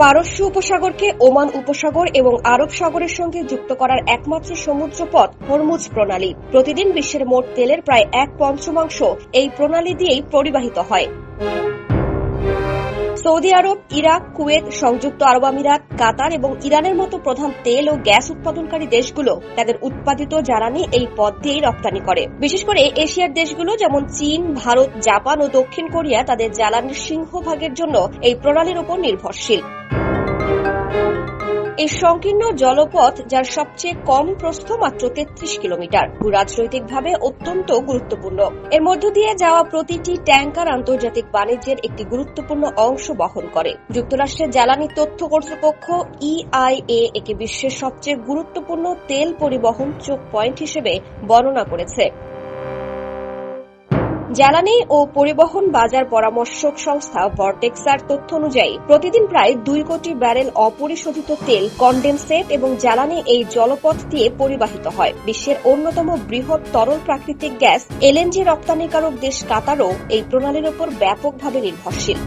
পারস্য উপসাগরকে ওমান উপসাগর এবং আরব সাগরের সঙ্গে যুক্ত করার একমাত্র সমুদ্রপথ হরমুজ প্রণালী। প্রতিদিন বিশ্বের মোট তেলের প্রায় এক পঞ্চমাংশ এই প্রণালী দিয়েই পরিবাহিত হয়। সৌদি আরব, ইরাক, কুয়েত, সংযুক্ত আরব আমিরাত, কাতার এবং ইরানের মতো প্রধান তেল ও গ্যাস উৎপাদনকারী দেশগুলো তাদের উৎপাদিত জ্বালানি এই পথ দিয়েই রপ্তানি করে। বিশেষ করে এশিয়ার দেশগুলো যেমন চীন, ভারত, জাপান ও দক্ষিণ কোরিয়া তাদের জ্বালানির সিংহভাগের জন্য এই প্রণালীর উপর নির্ভরশীল। এই সংকীর্ণ জলপথ, যার সবচেয়ে কম প্রস্থ মাত্র তেত্রিশ কিলোমিটার। রাজনৈতিকভাবে অত্যন্ত গুরুত্বপূর্ণ। এর মধ্য দিয়ে যাওয়া প্রতিটি ট্যাঙ্কার আন্তর্জাতিক বাণিজ্যের একটি গুরুত্বপূর্ণ অংশ বহন করে। যুক্তরাষ্ট্রের জ্বালানি তথ্য কর্তৃপক্ষ ইআইএ একে বিশ্বের সবচেয়ে গুরুত্বপূর্ণ তেল পরিবহন চোখ পয়েন্ট হিসেবে বর্ণনা করেছে। জ্বালানি ও পরিবহন বাজার পরামর্শক সংস্থা ভর্টেক্সার তথ্য অনুযায়ী, প্রতিদিন প্রায় দুই কোটি ব্যারেল অপরিশোধিত তেল কন্ডেনসেট এবং জ্বালানি এই জলপথ দিয়ে পরিবাহিত হয়। বিশ্বের অন্যতম বৃহৎ তরল প্রাকৃতিক গ্যাস এলএনজি রপ্তানিকারক দেশ কাতারও এই প্রণালীর উপর ব্যাপকভাবে নির্ভরশীল।